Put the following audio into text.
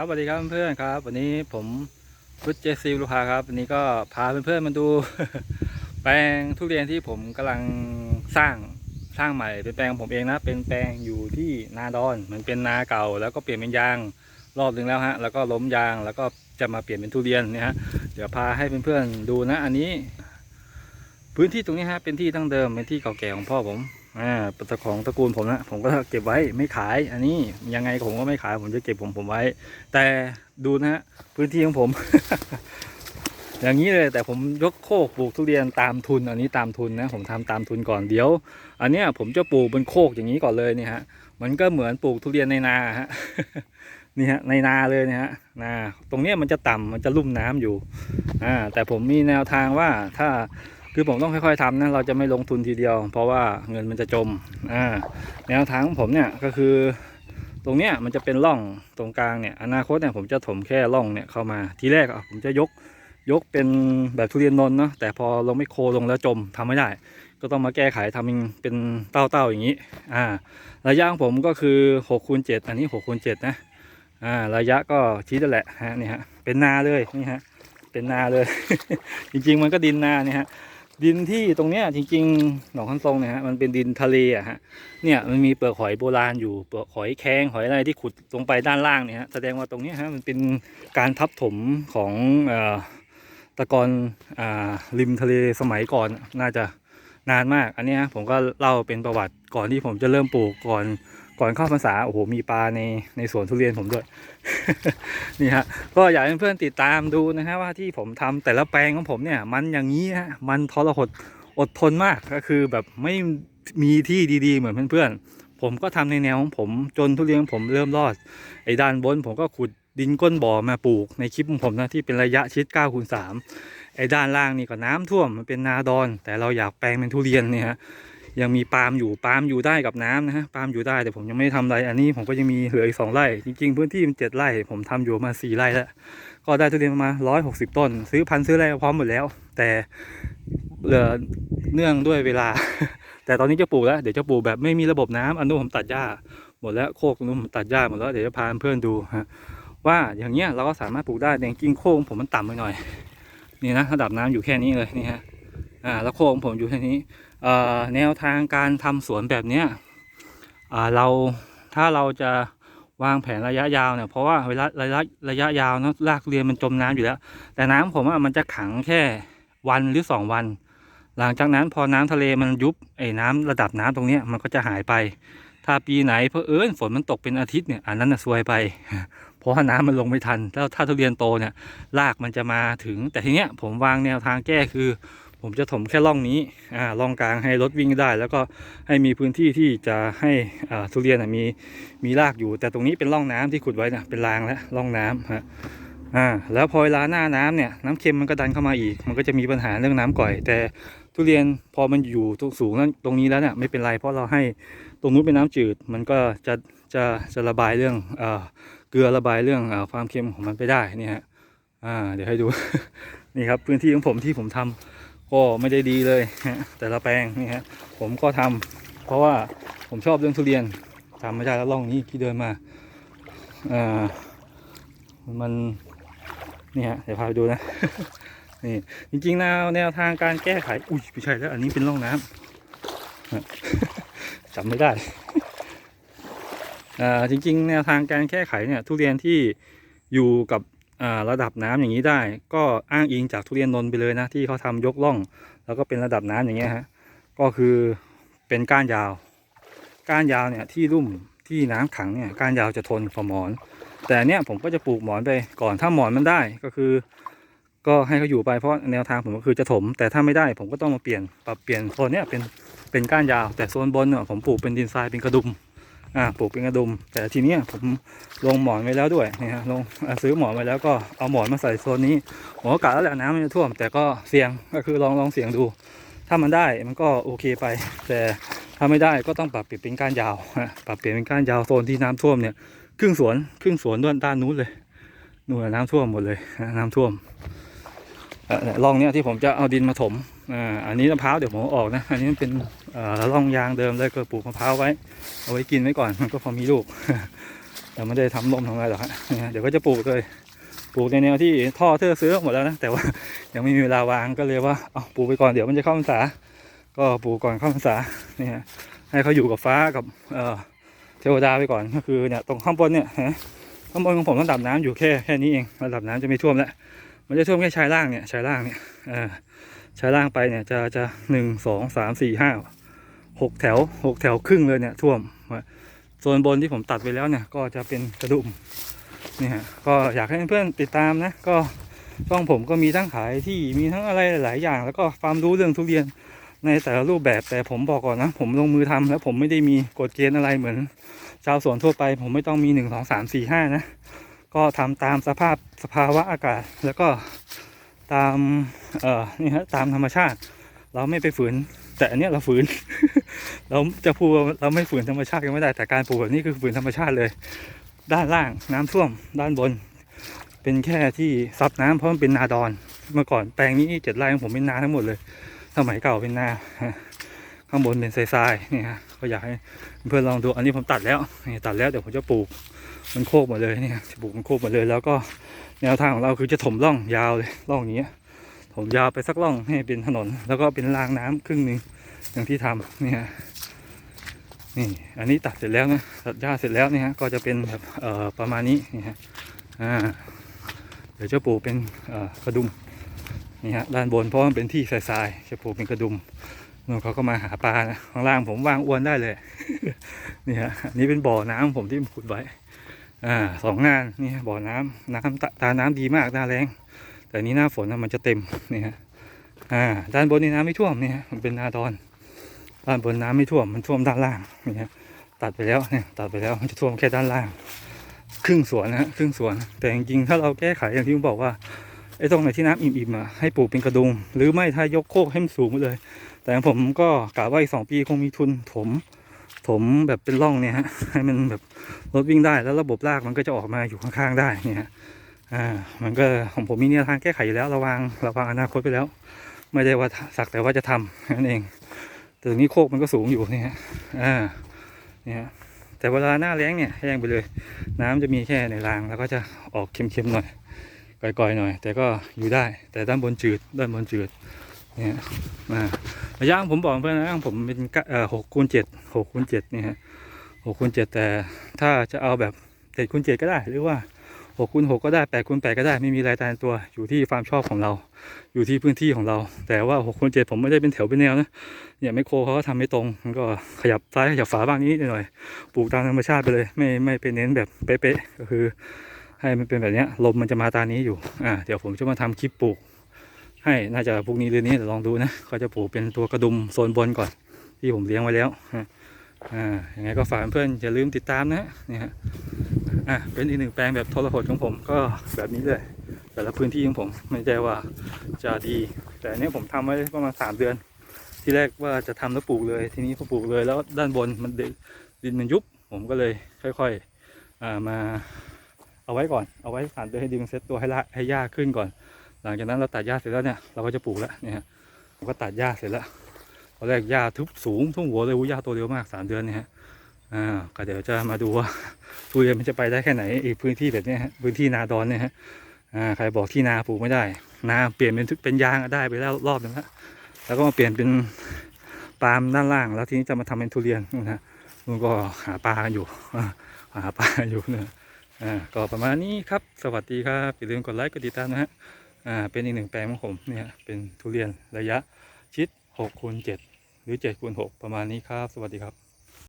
ครับสวัสดีครับเพื่อนๆครับ วันนี้ผมพุทธเจซีลูกพาครับวันนี้ก็พาเพื่อนๆมาดู แปลงทุเรียนที่ผมกำลังสร้างสร้างใหม่เป็นแปลงของผมเองนะ เป็นแปลงอยู่ที่นาดอน มันเป็นนาเก่า แล้วก็เปลี่ยนเป็นยางรอบหนึ่งแล้วฮะ แล้วก็ล้มยางแล้วก็จะมาเปลี่ยนเป็นทุเรียนเนี่ยฮะเดี๋ยวพาให้เพื่อนๆดูนะ อันนี้ พื้นที่ตรงนี้ฮะเป็นที่ตั้งเดิมเป็นที่เก่าแก่ของพ่อผม อ่าเป็นของตระกูลผมนะผมก็เก็บไว้ไม่ขาย อันนี้ยังไงผมก็ไม่ขายผมจะเก็บผมผมไว้ แต่ดูนะฮะพื้นที่ของผม อย่างนี้เลยแต่ผมยกโคกปลูกทุเรียนตามทุน อันนี้ตามทุนนะผมทำตามทุนก่อนเดี๋ยว อันเนี้ยผมจะปลูกเป็นโคกอย่างนี้ก่อนเลยเนี่ฮะมันก็เหมือนปลูกทุเรียนในนาฮะนี่ฮะในนาเลยเนี่ฮะนาตรงเนี้ยมันจะต่ำมันจะลุ่มน้ำอยู่อ่าแต่ผมมีแนวทางว่าถ้า คือผมต้องค่อยๆทำนะเราจะไม่ลงทุนทีเดียว เพราะว่าเงินมันจะจมอ่าแนวทางของผมเนี่ยก็คือ ตรงเนี้ยมันจะเป็นร่องตรงกลางเนี่ยอนาคตเนี่ยผมจะถมแค่ร่องเนี่ยเข้ามาทีแรกอะผมจะยกยกเป็นแบบทุเรียนนนเนาะแต่พอลงไม่โครลงแล้วจมทำไม่ได้ ก็ต้องมาแก้ไขทำเป็นเต้าๆอย่างนี้อ่าระยะของผมก็คือ6คูณ7อันนี้6คูณ7นะอ่าระยะก็ชี้นั่นแหละฮะนี่ฮะเป็นนาเลยนี่ฮะเป็นนาเลย จริงๆมันก็ดินนาเนี่ยฮะ ดินที่ตรงเนี้ยจริงๆหนองคันทรงเนี่ยฮะมันเป็นดินทะเลอะฮะเนี่ยมันมีเปลือกหอยโบราณอยู่เปลือกหอยแข้งหอยอะไรที่ขุดลงไปด้านล่างเนี่ยฮะแสดงว่าตรงเนี้ยฮะมันเป็นการทับถมของอ่อตะกอนอ่าริมทะเลสมัยก่อนน่าจะนานมาก อันนี้ยผมก็เล่าเป็นประวัติก่อนที่ผมจะเริ่มปลูกก่อนก่อนเข้าพรรษาโอ้โหมีปลาในในสวนทุเรียนผมด้วย นี่ฮะก็อยากให้เพื่อนติดตามดูนะฮะว่าที่ผมทำแต่ละแปลงของผมเนี่ย มันอย่างนี้ฮะมันทรหดอดทนมากก็คือแบบไม่มีที่ดีๆ เหมือนเพื่อนๆผมก็ทำในแนวของผมจนทุเรียนของผมเริ่มรอดไอ้ด้านบนผมก็ขุดดินก้นบ่อมาปลูกในคลิปของผมนะที่เป็นระยะชิด9คูณ3ไอ้ด้านล่างนี่ก็น้ำท่วมมันเป็นนาดอน แต่เราอยากแปลงเป็นทุเรียนเนี่ยฮะ ยังมีปาล์มอยู่ปาล์มอยู่ได้กับน้ำนะฮะปาล์มอยู่ได้แต่ผมยังไม่ได้ทำไรอันนี้ผมก็ยังมีเหลืออีกสองไร่จริงๆพื้นที่มันเจ็ดไร่ผมทำอยู่มาสี่ไร่แล้วก็ได้ทุเรียนประมาร้อยหกสิบต้น ซื้อพันซื้ออะไรพร้อมหมดแล้ว แต่เหลือเนื่องด้วยเวลา แต่ตอนนี้จะปลูกแล้วเดี๋ยวจะปลูกแบบไม่มีระบบน้ำอันนู้นผมตัดหญ้าหมดแล้วโคกตรงนู้นผมตัดหญ้าหมดแล้วเดี๋ยวจะพาเพื่อนดูฮะว่าอย่างเงี้ยเราก็สามารถปลูกได้แต่จริงโคกของผมมันต่ำไปหน่อยนี่นะระดับน้ำอยู่แค่นี้เลยนี่ฮะอ่าแล้วโคกของผมอยู่แค่นี้ แนวทางการทำสวนแบบเนี้ยเราถ้าเราจะวางแผนระยะยาวเนี่ยเพราะว่าเวลาระยะระยะยาวเนอะรากเรียนมันจมน้ำอยู่แล้ว แต่น้ำผมอะมันจะขังแค่วันหรือสองวัน หลังจากนั้นพอน้ำทะเลมันยุบไอ้น้ำระดับน้ำตรงเนี้ยมันก็จะหายไป ถ้าปีไหนเพอเอิญฝนมันตกเป็นอาทิตย์เนี่ยอันนั้นน่ะซวยไป เพราะว่าน้ำมันลงไม่ทันแล้วถ้าทุเรียนโตเนี่ยรากมันจะมาถึง แต่ทีเนี้ยผมวางแนวทางแก้คือ ผมจะถมแค่ร่องนี้อ่าร่องกลางให้รถวิ่งได้ แล้วก็ให้มีพื้นที่ที่จะให้อ่าทุเรียนมีมีรากอยู่ แต่ตรงนี้เป็นร่องน้ำที่ขุดไว้นะเป็นรางแล้วร่องน้ำฮะอ่าแล้วพอเวลาหน้าน้ำเนี่ยน้ำเค็มมันก็ดันเข้ามาอีก มันก็จะมีปัญหาเรื่องน้ำก่อย แต่ทุเรียนพอมันอยู่ตรงสูงนั้นตรงนี้แล้วเนี่ยไม่เป็นไรเพราะเราให้ตรงนู้นเป็นน้ำจืด มันก็จะจะจะระบายเรื่องเอ่อเกลือระบายเรื่องอ่อความเค็มของมันไปได้นี่ฮะอ่าเดี๋ยวให้ดู นี่ครับพื้นที่ของผมที่ผมทำ ก็ไม่ได้ดีเลย แต่ละแปลงนี่ฮะผมก็ทำเพราะว่าผมชอบเรื่องทุเรียนทำไม่ได้แล้วร่องนี้ที่เดินมาอ่ามันนี่ฮะเดี๋ยวพาไปดูนะนี่จริงๆแนวแนวทางการแก้ไขอุ้ยไม่ใช่แล้วอันนี้เป็นร่องน้ำจำไม่ได้อ่าจริง ๆ แนวทางการแก้ไขเนี่ยทุเรียนที่อยู่กับ ระดับน้ำอย่างนี้ได้ ก็อ้างอิงจากทุเรียนนนไปเลยนะที่เขาทำยกร่อง แล้วก็เป็นระดับน้ำอย่างเงี้ยฮะก็คือเป็นก้านยาว ก้านยาวเนี่ยที่รุ่มที่น้ำขังเนี่ยก้านยาวจะทนกว่าหมอน แต่เนี่ยผมก็จะปลูกหมอนไปก่อนถ้าหมอนมันได้ก็คือ ก็ให้เขาอยู่ไปเพราะแนวทางผมก็คือจะถม แต่ถ้าไม่ได้ผมก็ต้องมาเปลี่ยนปรับเปลี่ยนโซนเนี้ยเป็นเป็นก้านยาว แต่โซนบนเนี่ยผมปลูกเป็นดินทรายเป็นกระดุม อ่าปลูกเป็นกระดุม แต่ทีนี้ผมลงหมอนไว้แล้วด้วยนี่ฮะลงซื้อหมอนไว้แล้วก็เอาหมอนมาใส่โซนนี้ผมก็กะแล้วแหละน้ำมันจะท่วม แต่ก็เสี่ยงก็คือลองลองเสี่ยงดู ถ้ามันได้มันก็โอเคไป แต่ถ้าไม่ได้ก็ต้องปรับเปลี่ยนเป็นก้านยาวปรับเปลี่ยนเป็นก้านยาวโซนที่น้ำท่วมเนี่ยครึ่งสวนครึ่งสวนด้านด้านนู้นเลยนู่นนะน้ำท่วมหมดเลยน้ำท่วม ร่องเนี้ยที่ผมจะเอาดินมาถมอันนี้มะพร้าวเดี๋ยวผมออกนะ อันนี้มันเป็นเอ่อร่องยางเดิมเลยก็ปลูกมะพร้าวไว้ เอาไว้กินไว้ก่อนมันก็พอมีลูก แต่ไม่ได้ทำร่มทำอะไรหรอกฮะเดี๋ยวก็จะปลูกเลยปลูกในแนวที่ท่อเทอร์ซื้อหมดแล้วนะแต่ว่ายังไม่มีเวลาวางก็เลยว่าเอาปลูกไปก่อนเดี๋ยวมันจะเข้าพรรษา ก็ปลูกก่อนเข้าพรรษาเนี่ฮะให้เขาอยู่กับฟ้ากับเทวดาไปก่อนก็คือเนี่ยตรงข้างบนเนี่ยข้างบนของผมระดับน้ำอยู่แค่แค่นี้เองระดับน้ำจะไม่ท่วมแล้ว มันจะท่วมแค่ชายล่างเนี่ยชายล่างเนี่ยชายล่างไปเนี่ยจะจะหนึ่งสองสามสี่ห้าหกแถวหกแถวครึ่งเลยเนี่ยท่วมโซนบนที่ผมตัดไปแล้วเนี่ยก็จะเป็นกระดุมนี่ฮะก็อยากให้เพื่อนติดตามนะก็ช่องผมก็มีทั้งขายที่มีทั้งอะไรหลายอย่าง แล้วก็ความรู้เรื่องทุเรียนในแต่ละรูปแบบแต่ผมบอกก่อนนะ ผมลงมือทำแล้วผมไม่ได้มีกฎเกณฑ์อะไรเหมือนชาวสวนทั่วไป ผมไม่ต้องมีหนึ่งสองสามสี่ห้านะ ก็ทำตามสภาพสภาวะอากาศ แล้วก็ตามเอ่อนี่ฮะตามธรรมชาติ เราไม่ไปฝืน แต่อันเนี้ยเราฝืน เราจะพูดว่าเราไม่ฝืนธรรมชาติก็ไม่ได้แต่การปลูกแบบนี้คือฝืนธรรมชาติเลย ด้านล่างน้ำท่วม ด้านบน เป็นแค่ที่ซับน้ำเพราะมันเป็นนาดอนเมื่อก่อนแปลงนี้เจ็ดไร่ของผมเป็นนาทั้งหมดเลย สมัยเก่าเป็นนาข้างบนเป็นทรายๆนี่ฮะก็อยากให้เพื่อนลองดูอันนี้ผมตัดแล้วนี่ตัดแล้วเดี๋ยวผมจะปลูก มันโคกหมดเลยเนี่จะปลูกมันโคกหมดเลย แล้วก็แนวทางของเราคือจะถมร่องยาวเลยร่องอย่างเงี้ยถมยาวไปสักร่องให้เป็นถนน แล้วก็เป็นรางน้ำครึ่งหนึ่งอย่างที่ทำนี่ฮะนี่อันนี้ตัดเสร็จแล้วนะตัดหญ้าเสร็จแล้วเนี่ฮะก็จะเป็นแบบเอ่อประมาณนี้นี่ฮะอ่าเดี๋ยวจะปลูกเป็นเอ่อกระดุมนี่ฮะด้านบนเพราะมันเป็นที่ทรายๆจะปลูกเป็นกระดุมนู่นเขาก็มาหาปลานะข้างล่างผมวางอวนได้เลย นี่ฮะอันนี้เป็นบ่อน้ำผมที่ขุดไว้ อ่าสองงานนี่ฮะบ่อน้ำน้ำตาตาน้ำดีมากหน้าแรงแต่นี้หน้าฝนนะมันจะเต็มนี่ฮะอ่าด้านบนนี่น้ำไม่ท่วมนี่ฮะมันเป็นนาดอนด้านบนน้ำไม่ท่วมมันท่วมด้านล่างนี่ฮะตัดไปแล้วเนี่ยตัดไปแล้วมันจะท่วมแค่ด้านล่าง ครึ่งสวนนะฮะครึ่งสวน แต่จริงๆถ้าเราแก้ไขอย่างที่ผมบอกว่าไอ้ตรงไหนที่น้ำอิ่มๆอะให้ปลูกเป็นกระดุมหรือไม่ถ้ายกโคกให้มันสูงไปเลย แต่ผมก็กะว่าอีกสองปีคงมีทุนถม ถมแบบเป็นร่องเนี่ยฮะให้มันแบบ รถวิ่งได้แล้วระบบรากมันก็จะออกมาอยู่ข้างๆได้เนี่ยอ่ามันก็ของผมมีแนวทางแก้ไขอยู่แล้วระวังระวังอนาคตไปแล้ว ไม่ได้ว่าสักแต่ว่าจะทำนั่นเองแต่ตรงนี้โคกมันก็สูงอยู่เนี่ยอ่าเนี่ยแต่เวลาหน้าแล้งเนี่ยแห้งไปเลย น้ำจะมีแค่ในรางแล้วก็จะออกเค็มๆหน่อยก่อยๆหน่อย แต่ก็อยู่ได้ แต่ด้านบนจืดด้านบนจืดเนี่ยอ่าระยะผมบอกเพื่อนนะผมเป็นเอ่อหกคูณเจ็ดหกคูณเจ็ดเนี่ฮะ หกคูณเจ็ดแต่ถ้าจะเอาแบบเจ็ดคูณเจ็ดก็ได้ หรือว่าหกคูณหกก็ได้แปดคูณแปดก็ได้ไม่มีอะไรตายตัวอยู่ที่ความชอบของเรา อยู่ที่พื้นที่ของเรา แต่ว่าหกคูณเจ็ดผมไม่ได้เป็นแถวเป็นแนวนะเนี่ยไมโครเขาก็ทำไม่ตรงมันก็ขยับซ้ายขยับฝาบ้างนิดหน่อยปลูกตามธรรมชาติไปเลย ไม่ไม่ไปเน้นแบบเป๊ะๆก็คือ ให้มันเป็นแบบนี้ลมมันจะมาตานี้อยู่อ่าเดี๋ยวผมจะมาทำคลิปปลูก ให้น่าจะพรุ่งนี้หรือนี้เดี๋ยวลองดูนะก็จะปลูกเป็นตัวกระดุมโซนบนก่อน ที่ผมเลี้ยงไว้แล้ว อ่าอ่ายังไงก็ฝากเพื่อนๆอย่าลืมติดตามนะนี่ฮะอะเป็นอีกหนึ่งแปลงแบบทรหดของผมก็แบบนี้เลยแต่ละพื้นที่ของผมไม่ใช่ว่าจะดี แต่อันเนี้ยผมทำไว้ประมาณสามเดือน ที่แรกว่าจะทำแล้วปลูกเลย ทีนี้พอปลูกเลยแล้วด้านบนมันดิดินมันยุบ ผมก็เลยค่อยๆอ่ามาเอาไว้ก่อนเอาไว้สานเดือนให้ดินเซ็ตตัวให้ละให้หญ้าขึ้นก่อน หลังจากนั้นเราตัดหญ้าเสร็จแล้วเนี่ยเราก็จะปลูกแล้วเนี่ยผมก็ตัดหญ้าเสร็จแล้ว ตอนแรกหญ้าทุบสูงทุ่งหัวเลยวุ้ยหญ้าโตเร็วมากสามเดือนเนี่ยฮะอ่าก็เดี๋ยวจะมาดูว่าทุเรียนมันจะไปได้แค่ไหนอีกพื้นที่แบบนี้ฮะพื้นที่นาดอนเนี่ยฮะอ่าใครบอกที่นาปลูกไม่ได้ นาเปลี่ยนเป็นทุกเป็นยางอะได้ไปแล้วรอบนึงแล้วแล้วก็มาเปลี่ยนเป็นปาล์มด้านล่าง แล้วทีนี้จะมาทำเป็นทุเรียนนะฮะลุงก็หาปลากันอยู่หาปลาอยู่นี่ยอ่าก็ประมาณนี้ครับ สวัสดีครับอย่าลืมกดไลค์กดติดตามนะฮะอ่าเป็นอีกหนึ่งแปลงของผมเนี่ยเป็นทุเรียนระยะชิด6คูณ7 รือ7คูณ6ประมาณนี้ครับ สวัสดีครับ